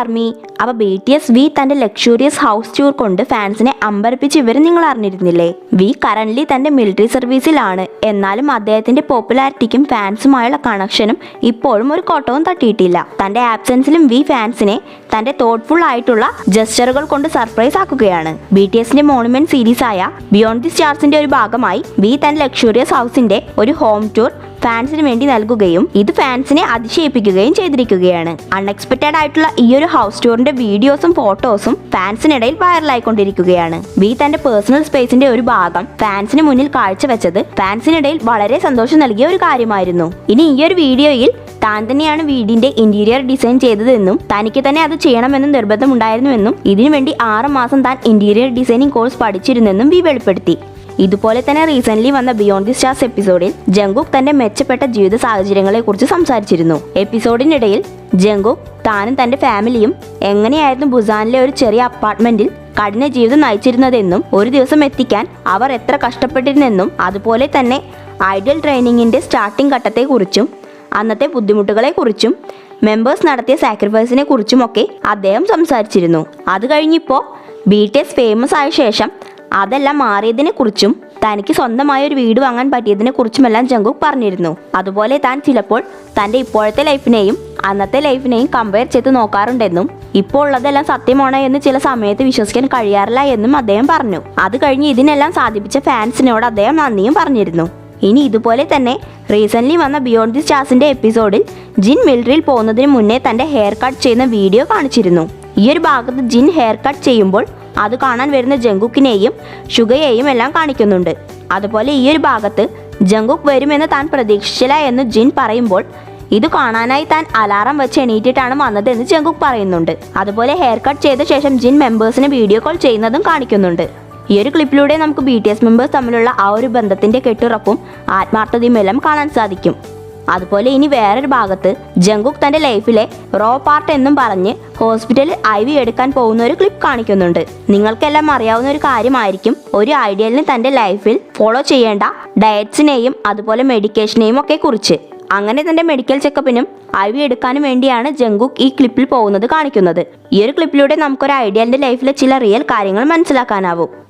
Army. അപ്പൊ B T S V തന്റെ luxurious house tour കൊണ്ട് ഫാൻസിനെ അമ്പരപ്പിച്ച് ഇവർ നിങ്ങൾ അറിഞ്ഞിരുന്നില്ലേ? വി കറന്റ്ലി തന്റെ മിലിറ്ററി സർവീസിലാണ് എന്നാലും അദ്ദേഹത്തിന്റെ പോപ്പുലാരിറ്റിക്കും ഫാൻസുമായുള്ള കണക്ഷനും ഇപ്പോഴും ഒരു കോട്ടവും തട്ടിയിട്ടില്ല. തന്റെ ആബ്സെൻസിലും വി ഫാൻസിനെ തന്റെ തോട്ട്ഫുൾ ആയിട്ടുള്ള ജസ്റ്ററുകൾ കൊണ്ട് സർപ്രൈസ് ആക്കുകയാണ്. ബി ടി എസിന്റെ മോണുമെന്റ് സീരീസ് ആയ ബിയോണ്ട് ദി സ്റ്റാർസിന്റെ ഒരു ഭാഗമായി വി തന്റെ ലക്ഷൂറിയസ് ഹൗസിന്റെ ഒരു ഹോം ടൂർ ഫാൻസിന് വേണ്ടി നൽകുകയും ഇത് ഫാൻസിനെ അതിശയിപ്പിക്കുകയും ചെയ്തിരിക്കുകയാണ്. അൺഎക്സ്പെക്റ്റഡ് ആയിട്ടുള്ള ഈ ഒരു ഹൗസ് ടൂറിന്റെ വീഡിയോസും ഫോട്ടോസും ഫാൻസിനിടയിൽ വൈറലായിക്കൊണ്ടിരിക്കുകയാണ് ബി തന്റെ പേഴ്സണൽ സ്പേസിന്റെ ഒരു ഭാഗം ഫാൻസിന് മുന്നിൽ കാഴ്ചവെച്ചത് ഫാൻസിനിടയിൽ വളരെ സന്തോഷം നൽകിയ ഒരു കാര്യമായിരുന്നു. ഇനി ഈ ഒരു വീഡിയോയിൽ താൻ തന്നെയാണ് വീടിന്റെ ഇന്റീരിയർ ഡിസൈൻ ചെയ്തതെന്നും തനിക്ക് തന്നെ അത് ചെയ്യണമെന്ന് നിർബന്ധമുണ്ടായിരുന്നുവെന്നും ഇതിനുവേണ്ടി ആറ് മാസം താൻ ഇന്റീരിയർ ഡിസൈനിങ് കോഴ്സ് പഠിച്ചിരുന്നെന്നും വി വെളിപ്പെടുത്തി. ഇതുപോലെ തന്നെ റീസെന്റ് വന്ന ബിയോണ്ട് ദി സ്റ്റാർസ് എപ്പിസോഡിൽ ജങ്കുക് തന്റെ മെച്ചപ്പെട്ട ജീവിത സാഹചര്യങ്ങളെ കുറിച്ച് സംസാരിച്ചിരുന്നു. എപ്പിസോഡിനിടയിൽ ജങ്കുക് താനും തന്റെ ഫാമിലിയും എങ്ങനെയായിരുന്നു ബുസാനിലെ ഒരു ചെറിയ അപ്പാർട്ട്മെന്റിൽ കഠിന ജീവിതം നയിച്ചിരുന്നതെന്നും ഒരു ദിവസം എത്തിക്കാൻ അവർ എത്ര കഷ്ടപ്പെട്ടിരുന്നെന്നും അതുപോലെ തന്നെ ഐഡിയൽ ട്രെയിനിങ്ങിന്റെ സ്റ്റാർട്ടിംഗ് ഘട്ടത്തെക്കുറിച്ചും അന്നത്തെ ബുദ്ധിമുട്ടുകളെക്കുറിച്ചും മെമ്പേഴ്സ് നടത്തിയ സാക്രിഫൈസിനെ കുറിച്ചുമൊക്കെ അദ്ദേഹം സംസാരിച്ചിരുന്നു. അത് കഴിഞ്ഞിപ്പോ ബി ടി എസ് ഫേമസ് ആയ ശേഷം അതെല്ലാം മാറിയതിനെ കുറിച്ചും തനിക്ക് സ്വന്തമായ ഒരു വീട് വാങ്ങാൻ പറ്റിയതിനെ കുറിച്ചുമെല്ലാം ജങ്കുക് പറഞ്ഞിരുന്നു. അതുപോലെ താൻ ചിലപ്പോൾ തന്റെ ഇപ്പോഴത്തെ ലൈഫിനെയും അന്നത്തെ ലൈഫിനെയും കമ്പയർ ചെയ്ത് നോക്കാറുണ്ടെന്നും ഇപ്പോൾ ഉള്ളതെല്ലാം സത്യമാണോ എന്ന് ചില സമയത്ത് വിശ്വസിക്കാൻ കഴിയാറില്ല എന്നും അദ്ദേഹം പറഞ്ഞു. അത് കഴിഞ്ഞ് ഇതിനെല്ലാം സാധിപ്പിച്ച ഫാൻസിനോട് അദ്ദേഹം നന്ദിയും പറഞ്ഞിരുന്നു. ഇനി ഇതുപോലെ തന്നെ റീസെന്റ് വന്ന ബിയോണ്ട് ദി സ്റ്റാർസിന്റെ എപ്പിസോഡിൽ ജിൻ മിലിറ്ററിയിൽ പോകുന്നതിന് മുന്നേ തന്റെ ഹെയർ കട്ട് ചെയ്യുന്ന വീഡിയോ കാണിച്ചിരുന്നു. ഈ ഒരു ഭാഗത്ത് ജിൻ ഹെയർ കട്ട് ചെയ്യുമ്പോൾ അത് കാണാൻ വരുന്ന ജങ്കുക്കിനെയും ഷുഗയെയും എല്ലാം കാണിക്കുന്നുണ്ട്. അതുപോലെ ഈ ഒരു ഭാഗത്ത് ജങ്കുക്ക് വരുമെന്ന് താൻ പ്രതീക്ഷിച്ചില്ല എന്ന് ജിൻ പറയുമ്പോൾ ഇത് കാണാനായി താൻ അലാറം വെച്ച് എണീറ്റിട്ടാണ് വന്നതെന്ന് ജങ്കുക്ക് പറയുന്നുണ്ട്. അതുപോലെ ഹെയർ കട്ട് ചെയ്ത ശേഷം ജിൻ മെമ്പേഴ്സിന് വീഡിയോ കോൾ ചെയ്യുന്നതും കാണിക്കുന്നുണ്ട്. ഈ ഒരു ക്ലിപ്പിലൂടെ നമുക്ക് ബി ടി എസ് മെമ്പേഴ്സ് തമ്മിലുള്ള ആ ഒരു ബന്ധത്തിന്റെ കെട്ടുറപ്പും ആത്മാർത്ഥതയും എല്ലാം കാണാൻ സാധിക്കും. അതുപോലെ ഇനി വേറൊരു ഭാഗത്ത് ജങ്കുക് തന്റെ ലൈഫിലെ റോ പാർട്ട് എന്നും പറഞ്ഞ് ഹോസ്പിറ്റലിൽ ഐ വി എടുക്കാൻ പോകുന്ന ഒരു ക്ലിപ്പ് കാണിക്കുന്നുണ്ട്. നിങ്ങൾക്കെല്ലാം അറിയാവുന്ന ഒരു കാര്യമായിരിക്കും ഒരു ഐഡിയലിന് തന്റെ ലൈഫിൽ ഫോളോ ചെയ്യേണ്ട ഡയറ്റ്സിനെയും അതുപോലെ മെഡിക്കേഷനെയും ഒക്കെ കുറിച്ച്. അങ്ങനെ തന്റെ മെഡിക്കൽ ചെക്കപ്പിനും ഐ വി എടുക്കാനും വേണ്ടിയാണ് ജങ്കുക് ഈ ക്ലിപ്പിൽ പോകുന്നത് കാണിക്കുന്നത്. ഈ ഒരു ക്ലിപ്പിലൂടെ നമുക്കൊരു ഐഡിയലിന്റെ ലൈഫിലെ ചില റിയൽ കാര്യങ്ങൾ മനസ്സിലാക്കാനാവും.